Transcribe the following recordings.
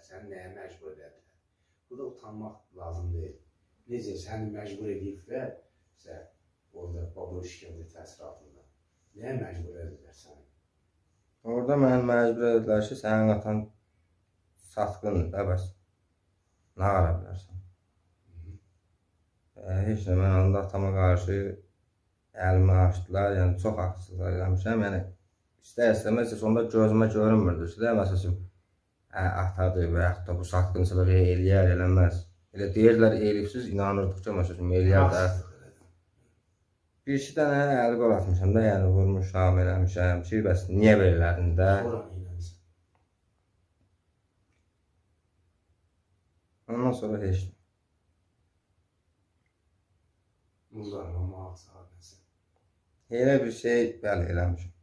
elədilər? Səni nəyə məcbur elədilər? Burada utanmaq lazım deyil. Necə səni məcbur ediblər, sən orada baba işgəncə təsir altında. Nəyə məcbur elədilər səni? Orada məni məcbur edilər ki, sənin atan satqındır da bəs. Nə qara bilərsən? E, heç nə, mən onda atama qarşı əlimi açdılar, yəni çox haqsızlar eləmişəm, yəni istər-istəməz heç onda gözümə görünmürdü ki, də məsələn, ə, atadır və yaxud da bu satqınçılığı eləyər, eləməz. Elə deyirlər elibsiz, inanırdıq ki, məsələn, eləyər də. Bir iki dənə əl qol atmışam da, yəni vurmuşam, eləmişəm ki, bəs niyə belə elədin də? Ondan sonra heç mağaz sahibinsin. Elə bir şey bəli eləmişəm.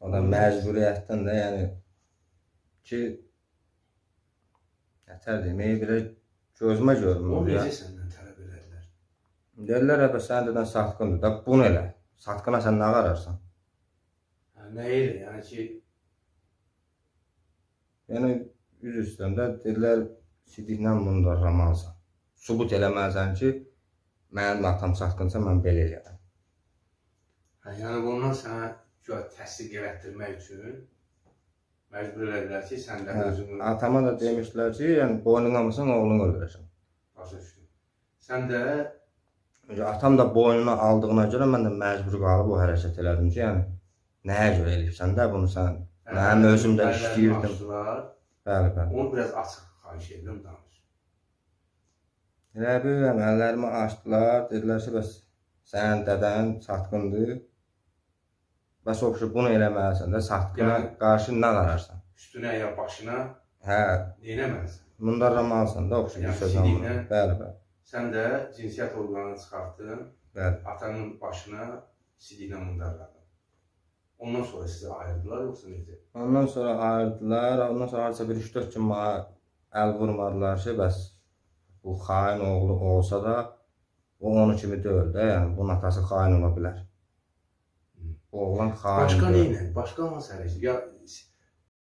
O da məcburiyyətdən də, yəni ki nətər deməyi belə gözümə O görmür ya. necə səndən tələb elədilər? Deyirlər əbə sən dedən satqındır da bunu elə. Satqına sən nə qararsan? Hə, nə elə? Yəni ki, Yəni üz üstəndə deyirlər sidiklə bunu da ramansan. Sübut eləməlisən ki, mənim atam satqınsa mən belə eləyərəm. hə, yəni bundan sənə təsdiq elətdirmək üçün məcbur elədilər ki, sən də Hə, özünü atama da demişlər ki, yəni boynun almasan oğlunu öldürəcəm. başa düşdün. Sən də Yəni, Atam da boynuna aldığına görə mən də məcbur qalıb o hərəkət elədim ki, yəni nəyə görə eləyirsən də bunu sən? Mənim özüm də işləyirdim. Bəli, bəli. Onu biraz açıq xahiş edirəm danış. Elə bilirəm, əllərimi açdılar, dedilər ki, bəs sənin dədən satqındır. Bəs o ki, bunu eləməlisən də, satqına Yəni- qarşı nə qararsan? Üstünə ya başına Hə, neynəməlisən? bunda ramalsan da, o ki, Yəni bir söz anlamı. Bəli, bəli. Sən də cinsiyyət orqanını çıxartdın, Bəli. atanın başına sidiklə mundarladın. Ondan sonra sizi ayırdılar yoxsa necə? Ondan sonra ayırdılar, ondan sonra hardasa bir 3-4 gün mənə əl vurmadılar ki, bəs bu xain oğlu olsa da o onun kimi deyil də, yəni bunun atası xain ola bilər. Oğlan xaindir. Başqa nə ilə? Başqa hansı hərəkət? Ya